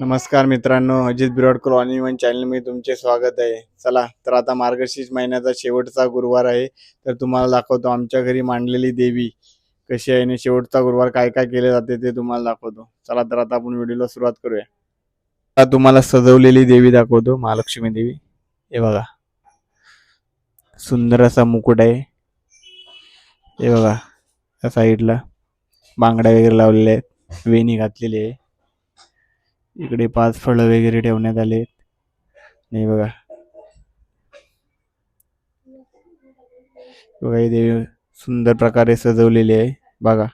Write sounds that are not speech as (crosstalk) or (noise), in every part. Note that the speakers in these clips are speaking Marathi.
नमस्कार मित्रांनो अजित बिरोड क्रॉनी वन चॅनलमध्ये तुमचे स्वागत आहे. चला तर आता मार्गशीर्ष महिन्याचा शेवटचा गुरुवार आहे तर तुम्हाला दाखवतो आमच्या घरी मांडलेली देवी कशी आहे आणि शेवटचा गुरुवार काय काय केले जाते ते तुम्हाला दाखवतो. चला तर आता आपण व्हिडिओला सुरुवात करूया. आता तुम्हाला सजवलेली देवी दाखवतो महालक्ष्मी देवी. हे बघा. सुंदर असा मुकुट आहे. हे बघा त्या साईडला बांगड्या वगैरे लावलेल्या आहेत वेणी घातलेली आहे. इकडे पाच फळं वगैरे ठेवण्यात आले आहेत. नाही बघा. बघा इथे देवी सुंदर प्रकारे सजवलेली आहे. बघा.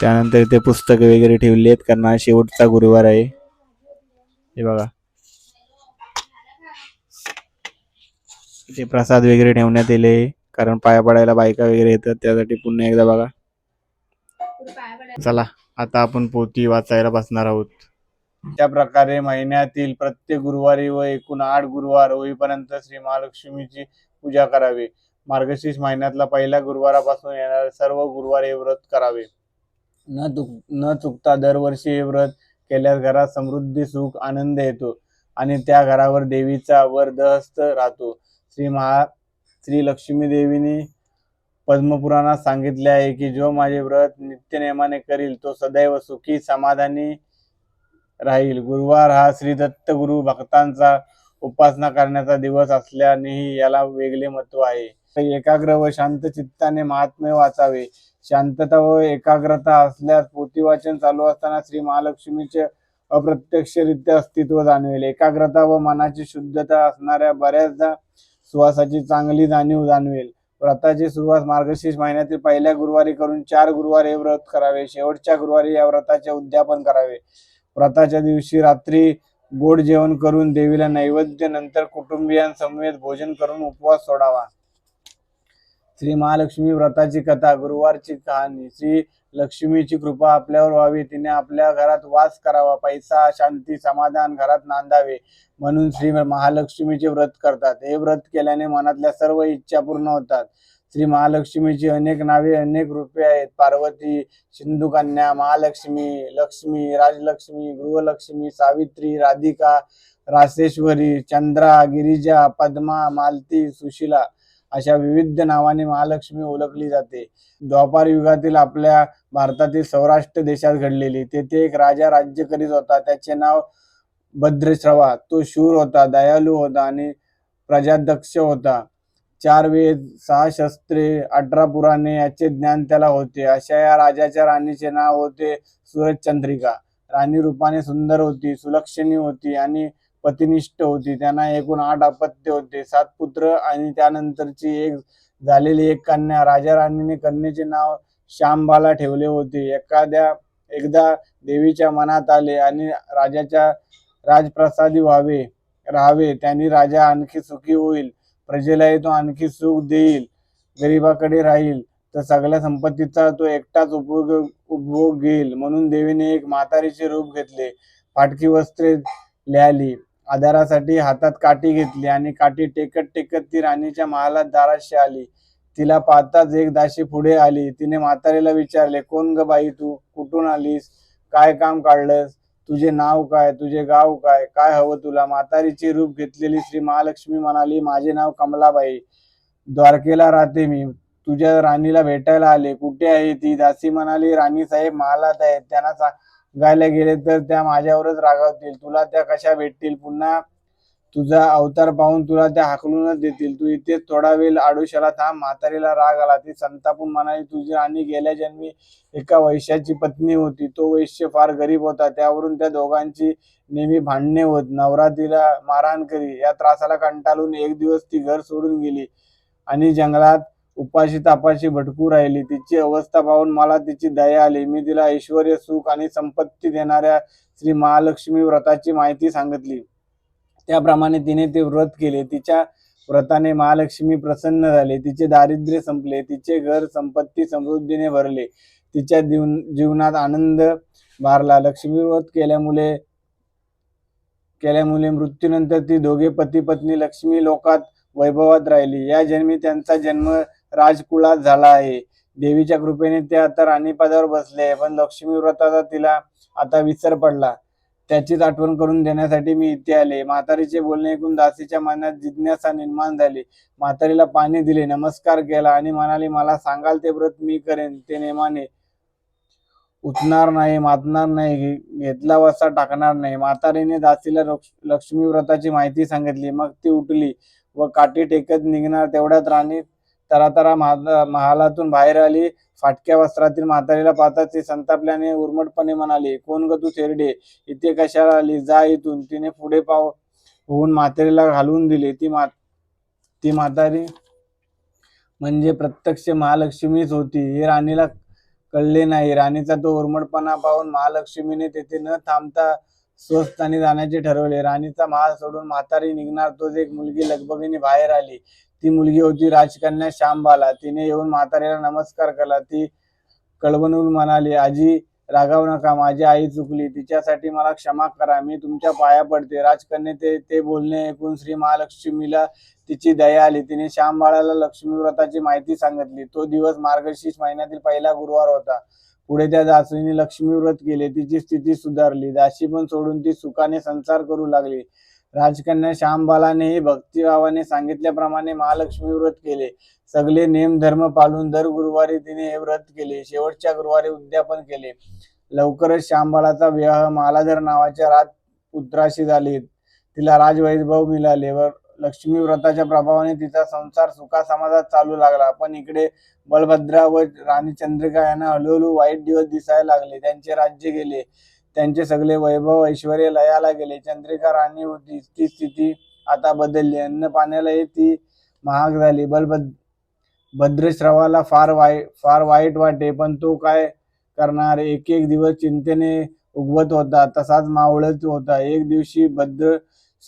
त्यानंतर इथे पुस्तकं वगैरे ठेवली आहेत कारण हा शेवटचा गुरुवार आहे. हे बघा. इथे प्रसाद वगैरे ठेवण्यात आले कारण पाया पडायला बायका वगैरे येतात त्यासाठी पुन्हा एकदा बघा. चला आता आपण पोती वाचायला बसणार आहोत. त्या प्रकारे महिन्यातील प्रत्येक गुरुवारी व एकूण आठ गुरुवार होईपर्यंत श्री महालक्ष्मीची पूजा करावी. मार्गशीर्ष महिन्यातला पहिल्या गुरुवारापासून येणारे सर्व गुरुवार हे व्रत करावे. न चुक न चुकता दरवर्षी हे व्रत केल्यास घरात समृद्धी सुख आनंद येतो आणि त्या घरावर देवीचा वरदहस्त राहतो. श्री महा श्री लक्ष्मी देवीने पद्मपुराणात सांगितले आहे की जो माझे व्रत नित्यनेमाने करील तो सदैव सुखी समाधानी राहील. गुरुवार हा श्री दत्त गुरु भक्तांचा उपासना करण्याचा दिवस असल्यानेही याला वेगळे महत्त्व आहे. एकाग्र व शांत चित्ताने महात्म्य वाचावे. शांतता व एकाग्रता असल्यास पोथीवाचन चालू असताना श्री महालक्ष्मीचे अप्रत्यक्षरित्या अस्तित्व जाणवेल. एकाग्रता व मनाची शुद्धता असणाऱ्या बऱ्याचदा सुवासाची चांगली जाणीव जाणवेल. व्रताची सुरुवात मार्गशीर्ष महिन्यातील पहिल्या गुरुवारी करून चार गुरुवार हे व्रत करावे. शेवटच्या गुरुवारी या व्रताचे उद्यापन करावे. व्रताच्या दिवशी रात्री गोड जेवण करून देवीला नैवेद्य नंतर कुटुंबियांसमवेत भोजन करून उपवास सोडावा. श्री महालक्ष्मी व्रताची कथा गुरुवारची कहाणी श्री लक्ष्मीची कृपा आपल्यावर व्हावी तिने आपल्या घरात वास करावा पैसा शांती समाधान घरात नांदावे म्हणून श्री महालक्ष्मीचे व्रत करतात. हे व्रत केल्याने मनातल्या सर्व इच्छा पूर्ण होतात. श्री महालक्ष्मीची अनेक नावे अनेक रूपे आहेत. पार्वती सिंधुकन्या महालक्ष्मी लक्ष्मी राजलक्ष्मी गृहलक्ष्मी सावित्री राधिका रासेश्वरी चंद्रा गिरिजा पद्मा मालती सुशिला अशा विविध नावाने महालक्ष्मी ओळखली जाते. द्वापार युगातील आपल्या भारतातील सौराष्ट्र देशात घडलेली. तेथे एक राजा राज्य करीत होता. त्याचे नाव भद्रश्रवा. तो शूर होता दयालू होता आणि प्रजादक्ष होता. चार वेद सहा शस्त्रे अठरा पुराणे याचे ज्ञान त्याला होते. अशा या राजाच्या राणीचे नाव होते सूरजचंद्रिका राणी रूपाने सुंदर होती सुलक्षणी होती आणि पतिनिष्ठ होती. त्यांना एकूण आठ अपत्य होते. सात पुत्र आणि त्यानंतरची एक झालेली एक कन्या. राजा राणीने कन्येचे नाव श्यामबाला ठेवले होते. एखाद्या एकदा देवीच्या मनात आले आणि राजाच्या राजप्रसादी व्हावे राहावे त्यांनी राजा आणखी सुखी होईल. प्रजेलाही तो आणखी सुख देईल गरिबाकडे राहील तर सगळ्या संपत्तीचा तो एकटाच उपभोग उपभोग घेईल. म्हणून देवीने एक म्हातारीचे रूप घेतले फाटकी वस्त्रे लिहाली आधारासाठी हातात काठी घेतली आणि काठी टेकत टेकत ती राणीच्या महालात दाराशी आली. तिला पाहताच एक दाशी पुढे आली. तिने म्हातारीला विचारले कोण ग बाई तू? कुठून आलीस? काय काम काढलंस? तुझे नाव काय तुझे गाव काय काय हवं तुला? म्हातारीचे रूप घेतलेली श्री महालक्ष्मी म्हणाली माझे नाव कमलाबाई. द्वारकेला राहते मी. तुझ्या राणीला भेटायला आले. कुठे आहे ती? दासी म्हणाली राणी साहेब महालात आहेत. त्यांना सांगायला गेले तर त्या माझ्यावरच रागावतील. तुला त्या कशा भेटतील? पुन्हा तुझा अवतार पाहून तुला त्या हाकलूनच देतील. तू इथेच थोडा वेळ आडोशाला थांब. म्हातारीला राग आला. ती संतापून म्हणाली तुझी आणि गेल्या जन्मी एका वैश्याची पत्नी होती. तो वैश्य फार गरीब होता. त्यावरून त्या दोघांची नेहमी भांडणे होत. नवरात्रीला मारहाण करी. या त्रासाला कंटाळून एक दिवस ती घर सोडून गेली आणि जंगलात उपाशी तापाशी भटकू राहिली. तिची अवस्था पाहून मला तिची दया आली. मी तिला ऐश्वर सुख आणि संपत्ती देणाऱ्या श्री महालक्ष्मी व्रताची माहिती सांगितली. त्याप्रमाणे तिने ते व्रत केले. तिच्या व्रताने महालक्ष्मी प्रसन्न झाले. तिचे दारिद्र्य संपले. तिचे घर संपत्ती समृद्धीने भरले. तिच्या जीवनात आनंद भारला लक्ष्मी व्रत केल्यामुळे केल्यामुळे मृत्यूनंतर ती दोघे पती पत्नी लक्ष्मी लोकात वैभवात राहिली. या जन्मी त्यांचा जन्म राजकुळात झाला आहे. देवीच्या कृपेने ते आता राणीपदावर बसले पण लक्ष्मी व्रताचा तिला आता विसर पडला. त्याचीच आठवण करून देण्यासाठी मी इथे आले. म्हातारीचे बोलणे ऐकून दासीच्या मनात जिज्ञासा निर्माण झाली. म्हातारीला पाणी दिले नमस्कार केला आणि म्हणाली मला सांगाल ते व्रत मी करेन. ते नेमाने उठणार नाही मातणार नाही घेतला वसा टाकणार नाही. म्हातारीने दासीला लक्ष्मी व्रताची माहिती सांगितली. मग ती उठली व काठी टेकत निघणार. तेवढ्यात राणी तरातरा महा- महालातून बाहेर आली. फाटक्या वस्त्रातील म्हातारीला पाहता ती संतापल्याने उर्मटपणे म्हणाली कोण ग तू थेरडे इथे कशाला आली जा इथून. तिने पुढे पाव होऊन म्हातारीला घालवून दिले. ती मा ती म्हातारी म्हणजे प्रत्यक्ष महालक्ष्मीच होती. हे राणीला कळले नाही. राणीचा तो उर्मटपणा पाहून महालक्ष्मीने तेथे न थांबता स्वस्थानी जाण्याचे ठरवले. राणीचा महाल सोडून म्हातारी निघणार. तोच एक मुलगी लगबगीने बाहेर आली. ती मुलगी होती राजकन्या श्यामबाला. तिने येऊन म्हाताऱ्याला नमस्कार केला. ती कळवणून म्हणाली आजी रागाव नका माझी आई चुकली. तिच्यासाठी मला क्षमा करा. मी तुमच्या पाया पडते राजकन्या ते ते बोलणे ऐकून श्री महालक्ष्मीला तिची दया आली. तिने श्यामबाळाला लक्ष्मी व्रताची माहिती सांगितली. तो दिवस मार्गशीर्ष महिन्यातील पहिला गुरुवार होता. पुढे त्या दासीने लक्ष्मी व्रत केले. तिची स्थिती सुधारली. दासी पण सोडून ती सुखाने संसार करू लागली. राजकन्या श्यामबालानेही भक्तिभावाने सांगितल्याप्रमाणे महालक्ष्मी व्रत केले. सगळे नेम धर्म पाळून दर गुरुवारी तिने हे व्रत केले. शेवटच्या गुरुवारी उद्यापन केले. लवकरच श्यामबालाचा विवाह मालाधर नावाच्या राजपुत्राशी झाले. तिला राजवैभव मिळाले. व लक्ष्मी व्रताच्या प्रभावाने तिचा संसार सुखा समाजात चालू लागला. पण इकडे बलभद्रा व राणी चंद्रिका यांना हळूहळू वाईट दिवस दिसायला लागले. त्यांचे राज्य गेले. त्यांचे सगळे वैभव ऐश्वर लयाला गेले. चंद्रिका राणी होती. ती स्थिती आता बदलली. अन्न पाण्यालाही ती महाग झाली. बलभद्र भद्रश्रवाला फार वाईट फार वाईट वाटे पण तो काय करणार? एक एक दिवस चिंतेने उगवत होता. तसाच मावळत होता. एक दिवशी भद्र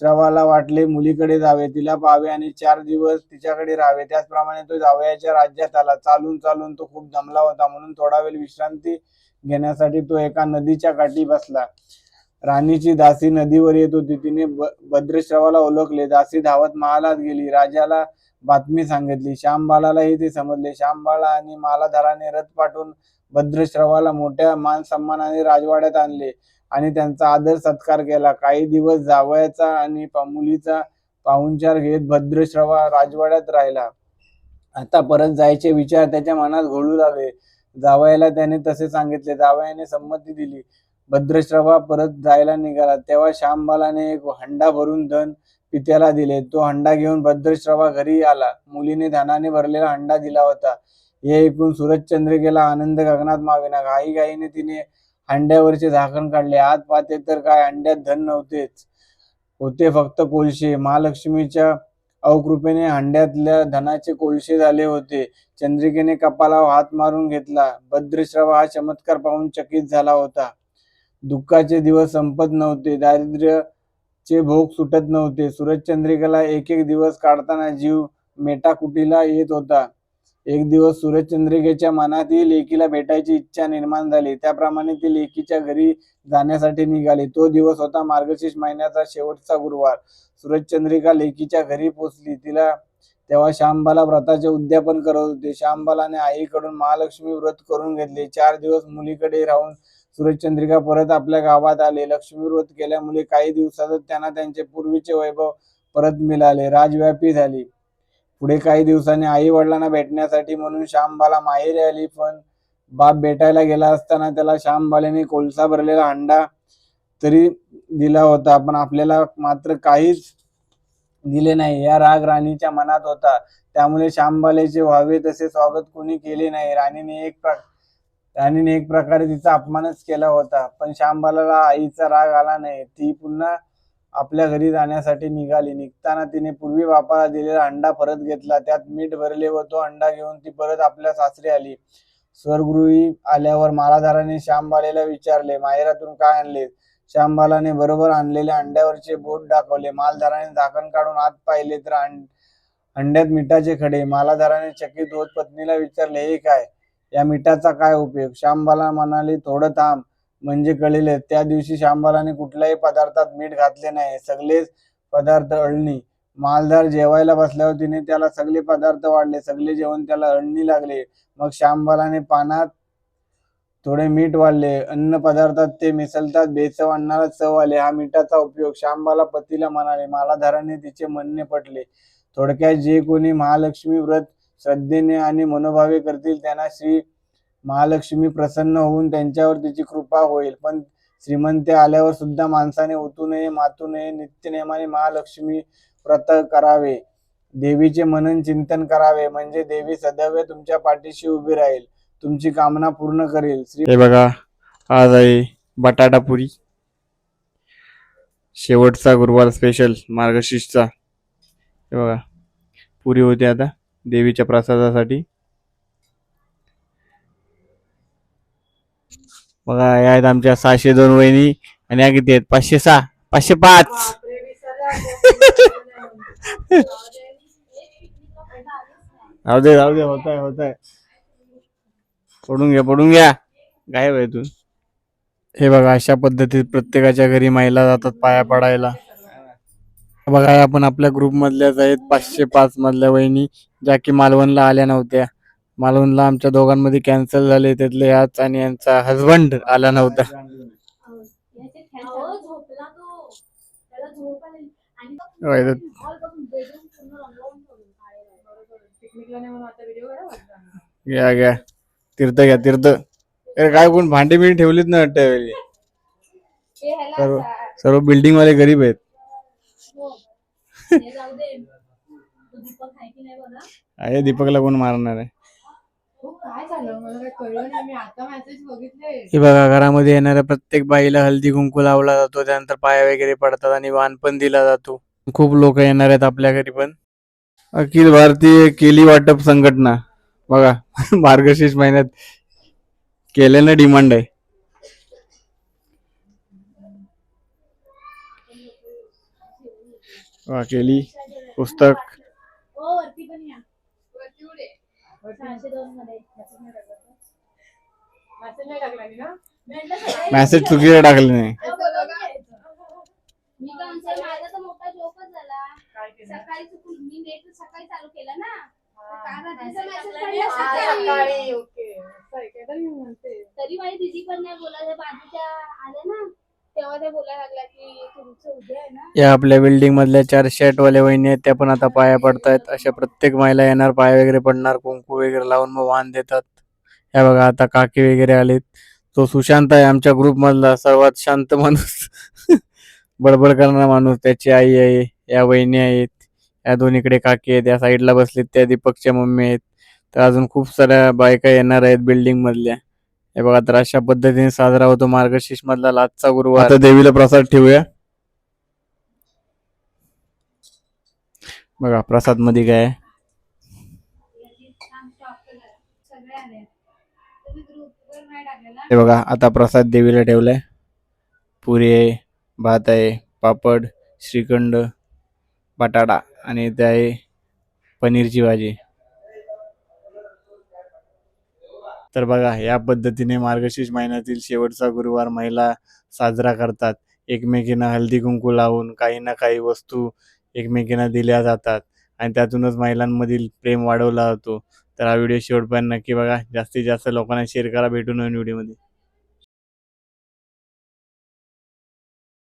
श्रवाला वाटले मुलीकडे जावे. तिला पाहावे आणि चार दिवस तिच्याकडे राहावे. त्याचप्रमाणे तो जावयाच्या राज्यात आला. चालून चालून तो खूप दमला होता. म्हणून थोडा वेळ विश्रांती घेण्यासाठी तो एका नदीच्या काठी बसला. राणीची दासी नदीवर येत होती. तिने भद्रश्रवाला ओळखले. दासी धावत महालात गेली. राजाला बातमी सांगितली. श्यामबालालाही ते समजले. श्यामबाला आणि मालाधाराने रथ पाठवून भद्रश्रवाला मोठ्या मान सन्मानाने राजवाड्यात आणले आणि त्यांचा आदर सत्कार केला. काही दिवस जावयाचा आणि मुलीचा पाहुणचार घेत भद्रश्रवा राजवाड्यात राहिला. आता परत जायचे विचार त्याच्या मनात घोळू लागले. जावयाला त्याने तसे सांगितले. जावयाने संमती दिली. भद्रश्रवा परत जायला निघाला. तेव्हा श्यामबालाने एक हंडा भरून धन पित्याला दिले. तो हंडा घेऊन भद्रश्रवा घरी आला. मुलीने धनाने भरलेला हंडा दिला होता. हे ऐकून सूरजचंद्रिकेला आनंद गगनात माविना. घाई घाईने तिने हंड्यावरचे झाकण काढले. आत पाहते तर काय हंड्यात धन नव्हतेच. होते फक्त कोळशे. महालक्ष्मीच्या अवकृपेने हंड्यातल्या धनाचे कोळशे झाले होते. चंद्रिकेने कपालावर हात मारून घेतला. भद्रश्रव हा चमत्कार पाहून चकित झाला होता. दुःखाचे दिवस संपत नव्हते. दारिद्र्य चे भोग सुटत नव्हते. सूरजचंद्रिकेला एक एक दिवस काढताना जीव मेटाकुटीला येत होता. एक दिवस सूरजचंद्रिकेच्या मनातही लेकीला भेटायची इच्छा निर्माण झाली. त्याप्रमाणे ती लेकीच्या घरी जाण्यासाठी निघाली. तो दिवस होता मार्गशीर्ष महिन्याचा शेवटचा गुरुवार. सूरजचंद्रिका लेकीच्या घरी पोचली. तिला तेव्हा श्यामबाला व्रताचे उद्यापन करत होते. श्यामबालाने आईकडून महालक्ष्मी व्रत करून घेतले. चार दिवस मुलीकडे राहून सूरजचंद्रिका परत आपल्या गावात आले. लक्ष्मी व्रत केल्यामुळे काही दिवसातच त्यांना त्यांचे पूर्वीचे वैभव परत मिळाले. राजव्यापी झाली. पुढे काही दिवसांनी आई वडिलांना भेटण्यासाठी म्हणून श्यामबाला माहेरी आली. पण बाप भेटायला गेला असताना त्याला श्यामबालेने कोळसा भरलेला अंडा तरी दिला होता. पण आपल्याला मात्र काहीच दिले नाही. या राग राणीच्या मनात होता. त्यामुळे श्यामबालेचे व्हावे तसे स्वागत कोणी केले नाही. राणीने एक प्र राणीने एक प्रकारे तिचा अपमानच केला होता. पण श्यामबालाला आईचा राग आला नाही. ती पुन्हा आपल्या घरी जाण्यासाठी निघाली. निघताना तिने पूर्वी बापाला दिलेला अंडा परत घेतला. त्यात मीठ भरले व तो अंडा घेऊन ती परत आपल्या सासरी आली. स्वरगृही आल्यावर मालाधाराने श्यामबालेला विचारले माहेरातून काय आणले श्यामबालाने बरोबर आणलेल्या अंड्यावरचे बोट दाखवले. मालधाराने झाकण काढून आत पाहिले तर अंड्यात मिठाचे खडे. मालाधाराने चकित होत पत्नीला विचारले हे काय? या मिठाचा काय उपयोग? श्यामबाला म्हणाले थोडं थांब. म्हणजे कळेल त्या दिवशी श्यामबालाने कुठल्याही पदार्थात मीठ घातले नाही. सगळेच पदार्थ अळणी. मालधार जेवायला बसल्यावर तिने त्याला सगळे पदार्थ वाढले. सगळे जेवण त्याला अळणी लागले. मग श्यामबालाने पानात थोडे मीठ वाढले अन्न पदार्थात ते मिसळतात बेचव अन्नाला चव आले. हा मिठाचा उपयोग श्यामबाला पतीला म्हणाले. मालाधाराने तिचे म्हणणे पटले. थोडक्यात जे कोणी महालक्ष्मी व्रत श्रद्धेने आणि मनोभावे करतील त्यांना श्री महालक्ष्मी प्रसन्न होऊन त्यांच्यावर तिची कृपा होईल. पण श्रीमंत आल्यावर सुद्धा माणसाने ओतू नये मातू नये नित्यनेमाने महालक्ष्मी व्रत करावे. देवीचे मनन चिंतन करावे. म्हणजे देवी सदैव तुमच्या पाठीशी उभी राहील. तुमची कामना पूर्ण करेल. श्री हे बघा आज आहे बटाटा पुरी. शेवटचा गुरुवार स्पेशल मार्गशीर्षचा हे बघा पुरी होते आता देवीच्या प्रसादासाठी. बघा या आहेत आमच्या सहाशे दोन वहिनी आणि या किती आहेत पाचशे सहा पाचशे पाच. (laughs) राहू दे राहू दे होत आहे होत आहे पडून घ्या पडून घ्या. गायब आहे तू. हे बघा अशा पद्धतीत प्रत्येकाच्या घरी महिला जातात पाया पडायला. बघा हे आपण आपल्या ग्रुप मधल्याच आहेत पाचशे पाच मधल्या वहिनी ज्या की मालवणला आल्या नव्हत्या. मालवणला आमच्या दोघांमध्ये कॅन्सल झाले त्यातले याच आणि यांचा हजबंड आला नव्हता. घ्या घ्या तीर्थ घ्या तीर्थ. अरे काय कोण भांडी बिंडी ठेवलीच ना वाटतं यावेळी. ते ह्याला सर्व सर्व बिल्डिंग वाले गरीब आहेत. हो. हे दीपकला कोण मारणार आहे? हो काय झालं? मला काय कळलं नाही. मी आता मेसेज बघितले. हे बघा घरामध्ये येणाऱ्या प्रत्येक बाईला हळदी कुंकू लावला जातो. त्यानंतर पाया वगैरे पडतात आणि वाण पण दिला जातो. खूप लोक येणार आहेत आपल्या घरी पण. अखिल भारतीय केली वाटप संघटना. बघा (laughs) मार्गशीर्ष महिन्यात केल्यानं डिमांड आहे. केली. पुस्तक. मॅसेज चुकीला मेसेज टाकले नाही. सकाळी चुकून मी नेट सकाळी चालू केला ना. सकाळी. ओके असं आहे का? तर मी म्हणते तरी माझी दिदी पण नाही बोलायला बाजूच्या आल्या ना तेव्हा त्या बोलायला लागल्या की तुमचं उद्या आहे ना. या आपल्या बिल्डिंग मधल्या चार शर्ट वाले वहिनी आहेत त्या पण आता पाया पडतायत. अशा प्रत्येक महिला येणार पाया वगैरे पडणार कुंकू वगैरे लावून मग वाहन देतात. या बघा आता काकी वगैरे आलेत. तो सुशांत आहे आमच्या ग्रुप मधला सर्वात शांत माणूस. (laughs) बडबड करणारा माणूस त्याची आई आहे या वहिनी आहेत. या दोन्हीकडे काकी आहेत या साईडला बसलेत त्या दीपकच्या मम्मी आहेत. तर अजून खूप साऱ्या बायका येणार आहेत बिल्डिंग मधल्या. हे बघा तर अशा पद्धतीने साजरा होतो मार्गशीर्ष मधला लाचचा गुरुवार. आता देवीला प्रसाद ठेवूया. बघा प्रसादमध्ये काय हे बघा आता प्रसाद देवीला ठेवलाय. पुरी आहे भात आहे पापड श्रीखंड बटाटा. आणि ते आहे पनीरची भाजी. तर बघा या पद्धतीने मार्गशीर्ष महिन्यातील शेवटचा गुरुवार महिला साजरा करतात. एकमेकींना हळदी कुंकू लावून काही ना काही वस्तू एकमेकींना दिल्या जातात आणि त्यातूनच महिलांमधील प्रेम वाढवला जातो. तर हा व्हिडिओ शेवटपर्यंत नक्की बघा. जास्तीत जास्त लोकांना शेअर करा. भेटून नवीन व्हिडिओमध्ये.